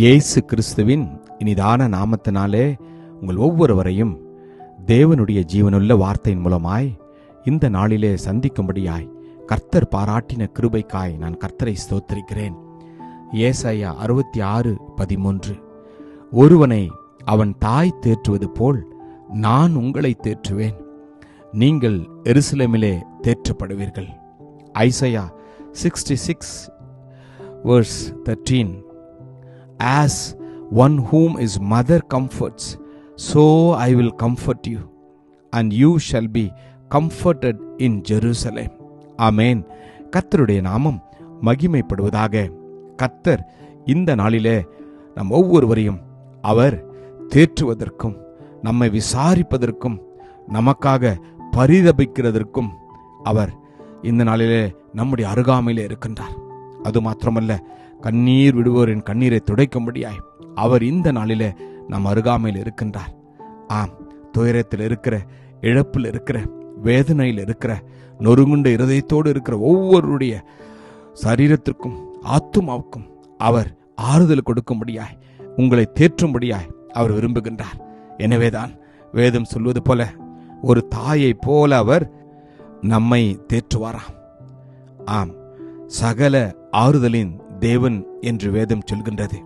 இயேசு கிறிஸ்துவின் இனிதான நாமத்தினாலே உங்கள் ஒவ்வொருவரையும் தேவனுடைய ஜீவனுள்ள வார்த்தையின் மூலமாய் இந்த நாளிலே சந்திக்கும்படியாய் கர்த்தர் பாராட்டின கிருபைக்காய் நான் கர்த்தரை ஸ்தோத்திரிக்கிறேன். ஏசாயா அறுபத்தி ஆறு பதிமூன்று. ஒருவனை அவன் தாய் தேற்றுவது போல் நான் உங்களை தேற்றுவேன். நீங்கள் எருசலேமிலே தேற்றப்படுவீர்கள். Isaiah sixty six verse thirteen As one whom his mother comforts, so I will comfort you, and you shall be comforted in Jerusalem. Amen கத்தருடைய நாமம் மகிமைப்படுவதாக. கத்தர் இந்த நாளிலே நம் ஒவ்வொருவரையும் அவர் தேற்றுவதற்கும் நம்மை விசாரிப்பதற்கும் நமக்காக பரிதபிக்கிறதற்கும் அவர் இந்த நாளிலே நம்முடைய அருகாமையிலே இருக்கின்றார். அது மாத்திரமல்ல கண்ணீர் விடுவோரின் கண்ணீரை துடைக்கும்படியாய் அவர் இந்த நாளிலே நம் அருகாமையில் இருக்கின்றார். ஆம் துயரத்தில் இருக்கிற இழப்பில் இருக்கிற வேதனையில் இருக்கிற நொறுங்குண்ட இருதயத்தோடு இருக்கிற ஒவ்வொருடைய சரீரத்திற்கும் ஆத்துமாவுக்கும் அவர் ஆறுதல் கொடுக்கும்படியாய் உங்களை தேற்றும்படியாய் அவர் விரும்புகின்றார். எனவேதான் வேதம் சொல்வது போல ஒரு தாயைப் போல அவர் நம்மை தேற்றுவாராம். ஆம் சகல ஆறுதலின் தேவன் என்று வேதம் சொல்கின்றது.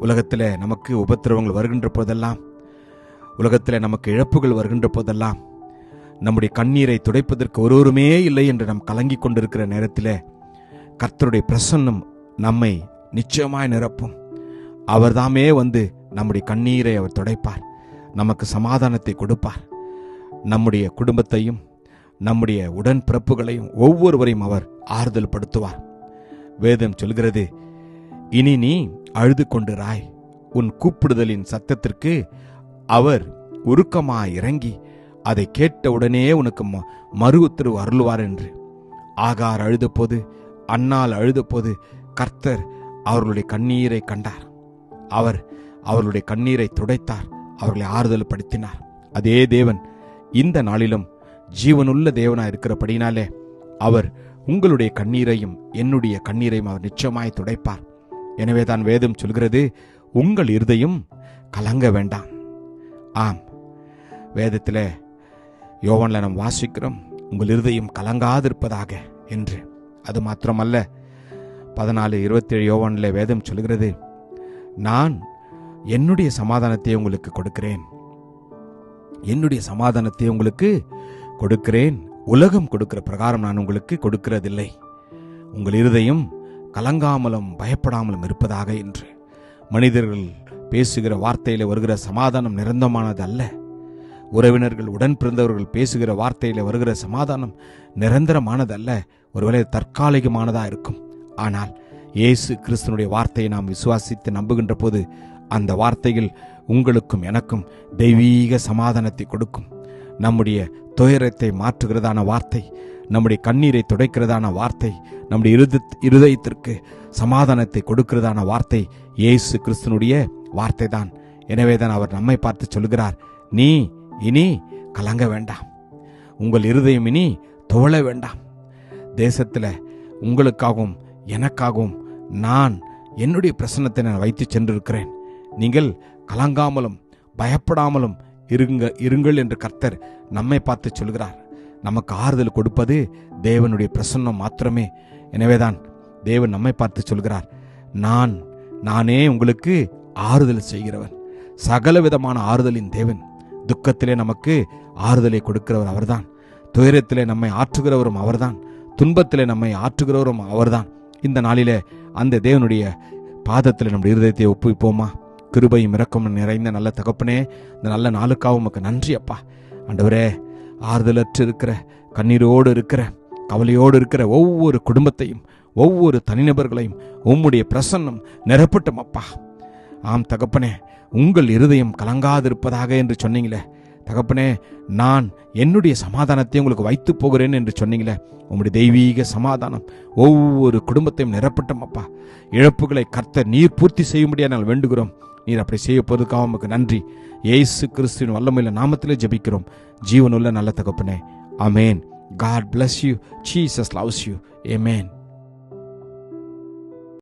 உலகத்தில் நமக்கு உபத்திரவங்கள் வருகின்ற போதெல்லாம் உலகத்தில் நமக்கு இழப்புகள் வருகின்ற போதெல்லாம் நம்முடைய கண்ணீரை துடைப்பதற்கு ஒருவருமே இல்லை என்று நாம் கலங்கிக் கொண்டிருக்கிற நேரத்தில் கர்த்தருடைய பிரசன்னம் நம்மை நிச்சயமாய் நிரப்பும். அவர்தாமே வந்து நம்முடைய கண்ணீரை அவர் துடைப்பார். நமக்கு சமாதானத்தை கொடுப்பார். நம்முடைய குடும்பத்தையும் நம்முடைய உடன்பிறப்புகளையும் ஒவ்வொருவரையும் அவர் ஆறுதல் படுத்துவார் வேதம் சொல்கிறது இனி நீ அழுது கொண்டிராய் உன் கூப்பிடுதலின் சத்தத்திற்கு அவர் உருக்கமாய் இறங்கி அதை கேட்டவுடனே உனக்கு ம- மறு உத்தரவு அருள்வார் என்று. ஆகார் அழுத போது அழுதபோது அழுத போது கர்த்தர் அவர்களுடைய கண்ணீரை கண்டார். அவர் அவர்களுடைய கண்ணீரை துடைத்தார் அவர்களை ஆறுதல் படுத்தினார் அதே தேவன் இந்த நாளிலும் ஜீவனுள்ள தேவனாக இருக்கிறபடினாலே அவர் உங்களுடைய கண்ணீரையும் என்னுடைய கண்ணீரையும் அவர் நிச்சயமாய் துடைப்பார். எனவே தான் வேதம் சொல்கிறது உங்கள் இருதயம் கலங்க வேண்டாம். ஆம் வேதத்தில் யோவனில் நாம் வாசிக்கிறோம் உங்கள் இருதயம் கலங்காதிருப்பதாக என்று. அது மாத்திரமல்ல பதினாலு இருபத்தேழு யோவனில் வேதம் சொல்கிறது நான் என்னுடைய சமாதானத்தை உங்களுக்கு கொடுக்கிறேன். என்னுடைய சமாதானத்தை உங்களுக்கு கொடுக்கிறேன். உலகம் கொடுக்கிற பிரகாரம் நான் உங்களுக்கு கொடுக்கிறதில்லை. உங்கள் இருதயம் கலங்காமலும் பயப்படாமலும் இருப்பதாக என்று மனிதர்கள் பேசுகிற வார்த்தையில் வருகிற சமாதானம் நிரந்தரமானது அல்ல. உறவினர்கள் உடன் பிறந்தவர்கள் பேசுகிற வார்த்தையில் வருகிற சமாதானம் நிரந்தரமானதல்ல ஒருவேளை தற்காலிகமானதாக இருக்கும். ஆனால் இயேசு கிறிஸ்தனுடைய வார்த்தையை நாம் விசுவாசித்து நம்புகின்ற போது அந்த வார்த்தையில் உங்களுக்கும் எனக்கும் தெய்வீக சமாதானத்தை கொடுக்கும். நம்முடைய துயரத்தை மாற்றுகிறதான வார்த்தை நம்முடைய கண்ணீரை துடைக்கிறதான வார்த்தை நம்முடைய இருத இருதயத்திற்கு சமாதானத்தை கொடுக்கிறதான வார்த்தை இயேசு கிறிஸ்தனுடைய வார்த்தை தான் எனவே தான் அவர் நம்மை பார்த்து சொல்கிறார் நீ இனி கலங்க வேண்டாம். உங்கள் இருதயம் இனி துவள வேண்டாம். தேசத்தில் உங்களுக்காகவும் எனக்காகவும் நான் என்னுடைய பிரசனத்தை நான் வைத்து சென்றிருக்கிறேன். நீங்கள் கலங்காமலும் பயப்படாமலும் இருங்க இருங்கள் என்று கர்த்தர் நம்மை பார்த்து சொல்கிறார். நமக்கு ஆறுதல் கொடுப்பது தேவனுடைய பிரசன்னம் மாத்திரமே. எனவேதான் தேவன் நம்மை பார்த்து சொல்கிறார். நான் நானே உங்களுக்கு ஆறுதல் செய்கிறவன். சகல விதமான ஆறுதலின் தேவன். துக்கத்திலே நமக்கு ஆறுதலை கொடுக்கிறவர் அவர்தான். துயரத்திலே நம்மை ஆற்றுகிறவரும் அவர்தான். துன்பத்திலே நம்மை ஆற்றுகிறவரும் அவர்தான். இந்த நாளிலே அந்த தேவனுடைய பாதத்தில் நம்முடைய இருதயத்தை ஒப்புவிப்போமா? கிருபையும் இறக்கமும் நிறைந்த நல்ல தகப்பனே இந்த நல்ல நாளுக்காக உமக்கு நன்றி அப்பா. ஆண்டவரே ஆறுதலற்று இருக்கிற கண்ணீரோடு இருக்கிற கவலையோடு இருக்கிற ஒவ்வொரு குடும்பத்தையும் ஒவ்வொரு தனிநபர்களையும் உம்முடைய பிரசன்னம் நிரப்பட்டும் அப்பா. ஆம் தகப்பனே உங்கள் இருதயம் கலங்காதிருப்பதாக என்று சொன்னீங்களே. தகப்பனே நான் என்னுடைய சமாதானத்தை உங்களுக்கு வைத்து போகிறேன் என்று சொன்னீங்களே. உம்முடைய தெய்வீக சமாதானம் ஒவ்வொரு குடும்பத்தையும் நிரப்பட்டும் அப்பா. இழப்புகளை கர்த்த நீர் பூர்த்தி செய்யும்படியா நாங்கள் வேண்டுகிறோம். நீர் அப்படி செய்ய போவதற்காக உமக்கு நன்றி. இயேசு கிறிஸ்துவின் வல்லமையில நாமத்திலே ஜபிக்கிறோம். ஜீவனுள்ள நல்ல தகப்பனே. Amen God bless you Jesus loves you amen